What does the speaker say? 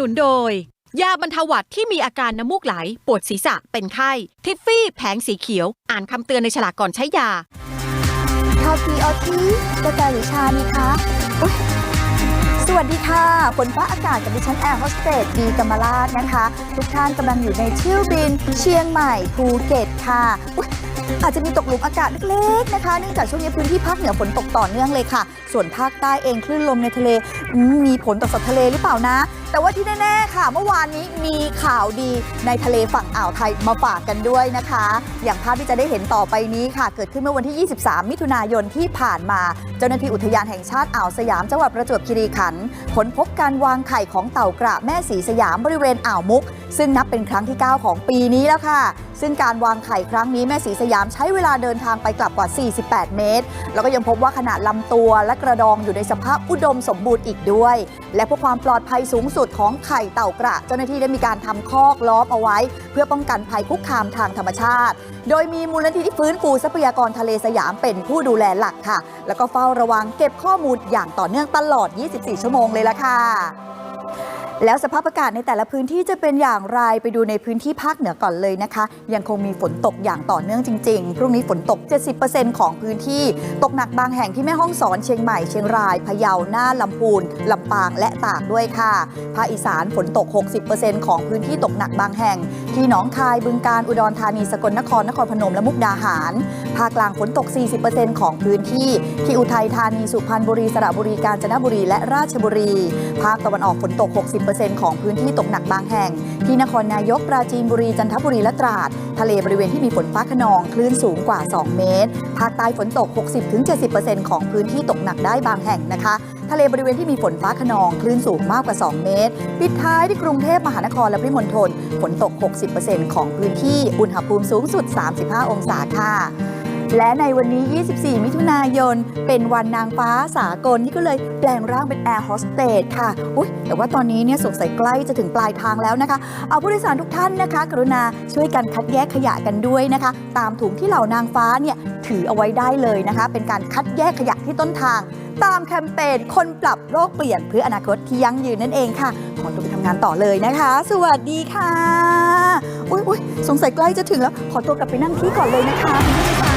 นุนโดย ยาบรรเทาหวัดที่มีอาการน้ำมูกไหล ปวดศีรษะเป็นไข้ ทิฟฟี่แผงสีเขียว อ่านคำเตือนในฉลากก่อนใช้ยาคาฟีออทีกาแฟหรือชานีคะอุ๊ยสวัสดีค่ะฝนฟ้าอากาศกับดิฉันแอร์โฮสเตสดีกำมลาดนะคะ ทุกท่านกำลังอยู่ในเที่ยวบิน เชียงใหม่ภูเก็ตค่ะอุ๊ย อาจจะมีตกหลุมอากาศเล็กๆนะคะเนื่องจากช่วงนี้พื้นที่ภาคเหนือฝนตกต่อเนื่องเลยค่ะ ส่วนภาคใต้เองคลื่นลมในทะเลมมีผลต่อสัตว์ทะเลหรือเปล่านะ แต่ว่าที่แน่ๆค่ะ เมื่อวานนี้มีข่าวดีในทะเลฝั่งอ่าวไทยมาฝากกันด้วยนะคะ อย่างภาพที่จะได้เห็นต่อไปนี้ค่ะ เกิดขึ้นเมื่อวันที่ 23 มิถุนายนที่ผ่านมา เจ้าหน้าที่อุทยานแห่งชาติอ่าวสยามจังหวัดประจวบคีรีขันธ์ค้นพบการวางไข่ของเต่ากระแม่สีสยามบริเวณอ่าวมุก ซึ่งนับเป็นครั้งที่ 9 ของปีนี้แล้วค่ะซึ่งการวางไข่ครั้งนี้แม่สีสยามใช้เวลาเดินทางไปกลับกว่า 48 เมตร แล้วก็ยังพบว่าขนาดลำตัวและกระดองอยู่ในสภาพอุดมสมบูรณ์อีกด้วย และเพื่อความปลอดภัยสูงสุดของไข่เต่ากระ เจ้าหน้าที่ได้มีการทำคอกล้อมเอาไว้ เพื่อป้องกันภัยคุกคามทางธรรมชาติ โดยมีมูลนิธิฟื้นฟูทรัพยากรทะเลสยามเป็นผู้ดูแลหลักค่ะ แล้วก็เฝ้าระวังเก็บข้อมูลอย่างต่อเนื่องตลอด 24 ชั่วโมงเลยละค่ะ แล้วสภาพอากาศในแต่ละพื้นที่จะเป็นอย่างไรไปดูในพื้นที่ภาคเหนือก่อนเลยนะคะ ยังคงมีฝนตกอย่างต่อเนื่องจริงๆ พรุ่งนี้ฝนตก 70%ของพื้นที่ ตกหนักบางแห่งที่แม่ฮ่องสอนเชียงใหม่เชียงรายพะเยาน่านลำพูนลำปางและตากด้วยค่ะภาคอีสานฝนตก 60%ของพื้นที่ตกหนักบางแห่ง ที่หนองคายบึงการอุดรธานีสกลนครนครพนมและมุกดาหารภาคกลางฝนตก 40%ของพื้นที่ ที่อุทัยธานีสุพรรณบุรีสระบุรีกาญจนบุรีและราชบุรี ภาคตะวันออกฝนตก 60%ของพื้นที่ตกหนักบางแห่ง ที่นครนายกปราจีนบุรีจันทบุรีและตราด ทะเลบริเวณที่มีฝนฟ้าขนองคลื่นสูงกว่า 2 เมตร ภาคใต้ฝนตก 60-70%ของพื้นที่ตกหนักได้บางแห่งนะคะ ทะเลบริเวณที่มีฝนฟ้าขนองคลื่นสูงมากกว่า 2 เมตร ปิดท้ายที่กรุงเทพมหานครและปริมณฑลฝนตก 60%ของพื้นที่อุณหภูมิสูงสุด 35 องศาค่ะ และในวันนี้ 24 มิถุนายน เป็นวันนางฟ้าสากลที่ก็เลยแปลงร่างเป็นแอร์โฮสเตสค่ะ อุ๊ย แต่ว่าตอนนี้เนี่ยสงสัยใกล้จะถึงปลายทางแล้วนะคะ เอาผู้โดยสารทุกท่านนะคะ กรุณาช่วยกันคัดแยกขยะกันด้วยนะคะ ตามถุงที่เหล่านางฟ้าเนี่ยถือเอาไว้ได้เลยนะคะ เป็นการคัดแยกขยะที่ต้นทาง ตามแคมเปญคนปรับโลกเปลี่ยนเพื่ออนาคตที่ยั่งยืนนั่นเองค่ะ ขอตัวไปทำงานต่อเลยนะคะ สวัสดีค่ะ อุ๊ยอุ๊ยสงสัยใกล้จะถึงแล้ว ขอตัวกลับไปนั่งที่ก่อนเลยนะคะคุณผู้ชม